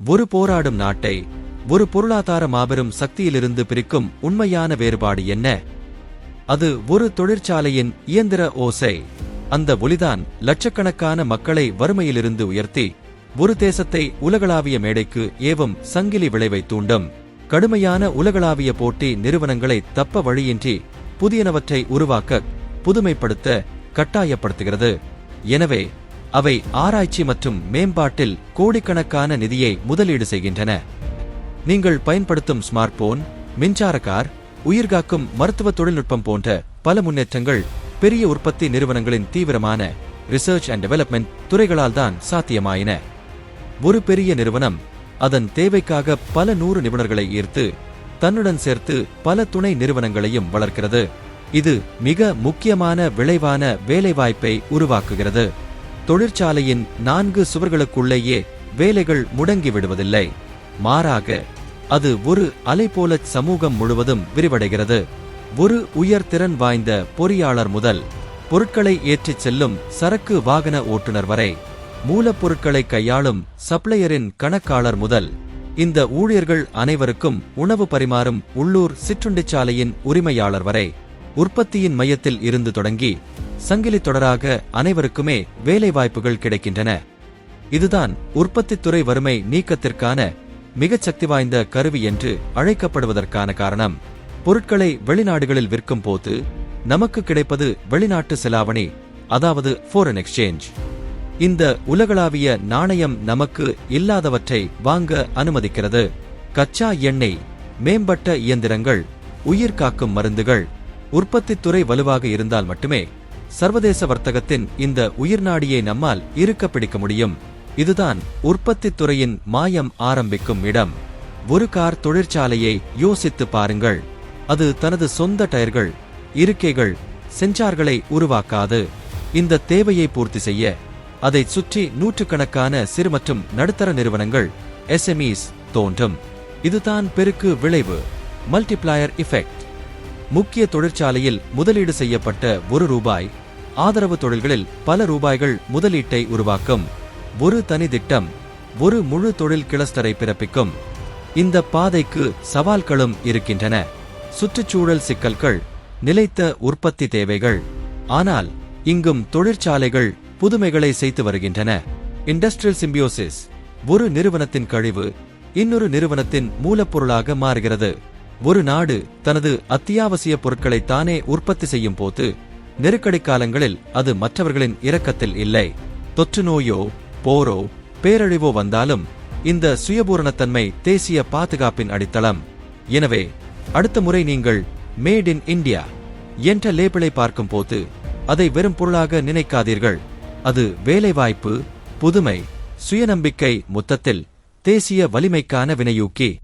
ஒரு போராடும் நாட்டை ஒரு பொருளாதார மாபெரும் சக்தியிலிருந்து பிரிக்கும் உண்மையான வேறுபாடு என்ன? அது ஒரு தொழிற்சாலையின் இயந்திர ஓசை. அந்த ஒலிதான் லட்சக்கணக்கான மக்களை வறுமையிலிருந்து உயர்த்தி ஒரு தேசத்தை உலகளாவிய மேடைக்கு ஏவும் சங்கிலி விளைவை தூண்டும். கடுமையான உலகளாவிய போட்டி நிறுவனங்களை தப்ப வழியின்றி புதியனவற்றை உருவாக்க புதுமைப்படுத்த கட்டாயப்படுத்துகிறது. எனவே அவை ஆராய்ச்சி மற்றும் மேம்பாட்டில் கோடிக்கணக்கான நிதியை முதலீடு செய்கின்றன. நீங்கள் பயன்படுத்தும் ஸ்மார்ட் போன் மின்சார கார் உயிர்காக்கும் மருத்துவ தொழில்நுட்பம் போன்ற பல முன்னேற்றங்கள் பெரிய உற்பத்தி நிறுவனங்களின் தீவிரமான ரிசர்ச் அண்ட் டெவலப்மெண்ட் துறைகளால் தான் சாத்தியமாயின. ஒரு பெரிய நிறுவனம் அதன் தேவைக்காக பல நூறு நிபுணர்களை ஈர்த்து தன்னுடன் சேர்த்து பல துணை நிறுவனங்களையும் வளர்க்கிறது. இது மிக முக்கியமான விளைவான வேலைவாய்ப்பை உருவாக்குகிறது. தொழிற்சாலையின் நான்கு சுவர்களுக்குள்ளேயே வேலைகள் முடங்கி விடுவதில்லை. மாறாக அது ஒரு அலை போல சமூகம் முழுவதும் விரிவடைகிறது. ஒரு உயர் திறன் வாய்ந்த பொறியாளர் முதல் பொருட்களை ஏற்றிச் செல்லும் சரக்கு வாகன ஓட்டுநர் வரை மூலப்பொருட்களை கையாளும் சப்ளையரின் கணக்காளர் முதல் இந்த ஊழியர்கள் அனைவருக்கும் உணவு பரிமாறும் உள்ளூர் சிற்றுண்டிச்சாலையின் உரிமையாளர் வரை உற்பத்தியின் மையத்தில் இருந்து தொடங்கி சங்கிலி தொடராக அனைவருக்குமே வேலைவாய்ப்புகள் கிடைக்கின்றன. இதுதான் உற்பத்தித்துறை வறுமை நீக்கத்திற்கான மிகச் சக்தி வாய்ந்த கருவி என்று அழைக்கப்படுவதற்கான காரணம். பொருட்களை வெளிநாடுகளில் விற்கும் போது நமக்கு கிடைப்பது வெளிநாட்டு செலாவணி அதாவது ஃபாரின் எக்ஸ்சேஞ்ச் இந்த உலகளாவிய நாணயம் நமக்கு இல்லாதவற்றை வாங்க அனுமதிக்கிறது. கச்சா எண்ணெய் மேம்பட்ட இயந்திரங்கள் உயிர் காக்கும் மருந்துகள் உற்பத்தித்துறை வலுவாக இருந்தால் மட்டுமே சர்வதேச வர்த்தகத்தின் இந்த உயிர்நாடியை நம்மால் இருக்க பிடிக்க முடியும். இதுதான் உற்பத்தி துறையின் மாயம் ஆரம்பிக்கும் இடம். ஒரு கார் தொழிற்சாலையை யோசித்து பாருங்கள். அது தனது சொந்த டயர்கள் இருக்கைகள் சென்சார்களை உருவாக்காது. இந்த தேவையை பூர்த்தி செய்ய அதை சுற்றி நூற்றுக்கணக்கான சிறு மற்றும் நடுத்தர நிறுவனங்கள் எஸ்எம்இஸ் தோன்றும். இதுதான் பெருக்கு விளைவு மல்டிப்ளாயர் இஃபெக்ட் முக்கிய தொழிற்சாலையில் முதலீடு செய்யப்பட்ட ஒரு ரூபாய். ஆதரவு தொழில்களில் பல ரூபாய்கள் முதலீட்டை உருவாக்கும். ஒரு தனி திட்டம் ஒரு முழு தொழில் கிளஸ்டரை பிறப்பிக்கும். இந்த பாதைக்கு சவால்களும் இருக்கின்றன. சுற்றுச்சூழல் சிக்கல்கள் நிலைத்த உற்பத்தி தேவைகள். ஆனால் இங்கும் தொழிற்சாலைகள் புதுமைகளை செய்து வருகின்றன. இண்டஸ்ட்ரியல் சிம்பியோசிஸ் ஒரு நிறுவனத்தின் கழிவு இன்னொரு நிறுவனத்தின் மூலப்பொருளாக மாறுகிறது. ஒரு நாடு தனது அத்தியாவசிய பொருட்களை தானே உற்பத்தி செய்யும் போது நெருக்கடி காலங்களில் அது மற்றவர்களின் இரக்கத்தில் இல்லை. தொற்று நோயோ போரோ பேரழிவோ வந்தாலும் இந்த சுயபூரணத்தன்மை தேசிய பாதுகாப்பின் அடித்தளம். எனவே அடுத்த முறை நீங்கள் மேட் இன் இந்தியா என்ற லேபிளை பார்க்கும் போது அதை வெறும் பொருளாக நினைக்காதீர்கள். அது வேலைவாய்ப்பு புதுமை சுயநம்பிக்கை மொத்தத்தில் தேசிய வலிமைக்கான வினையூக்கி.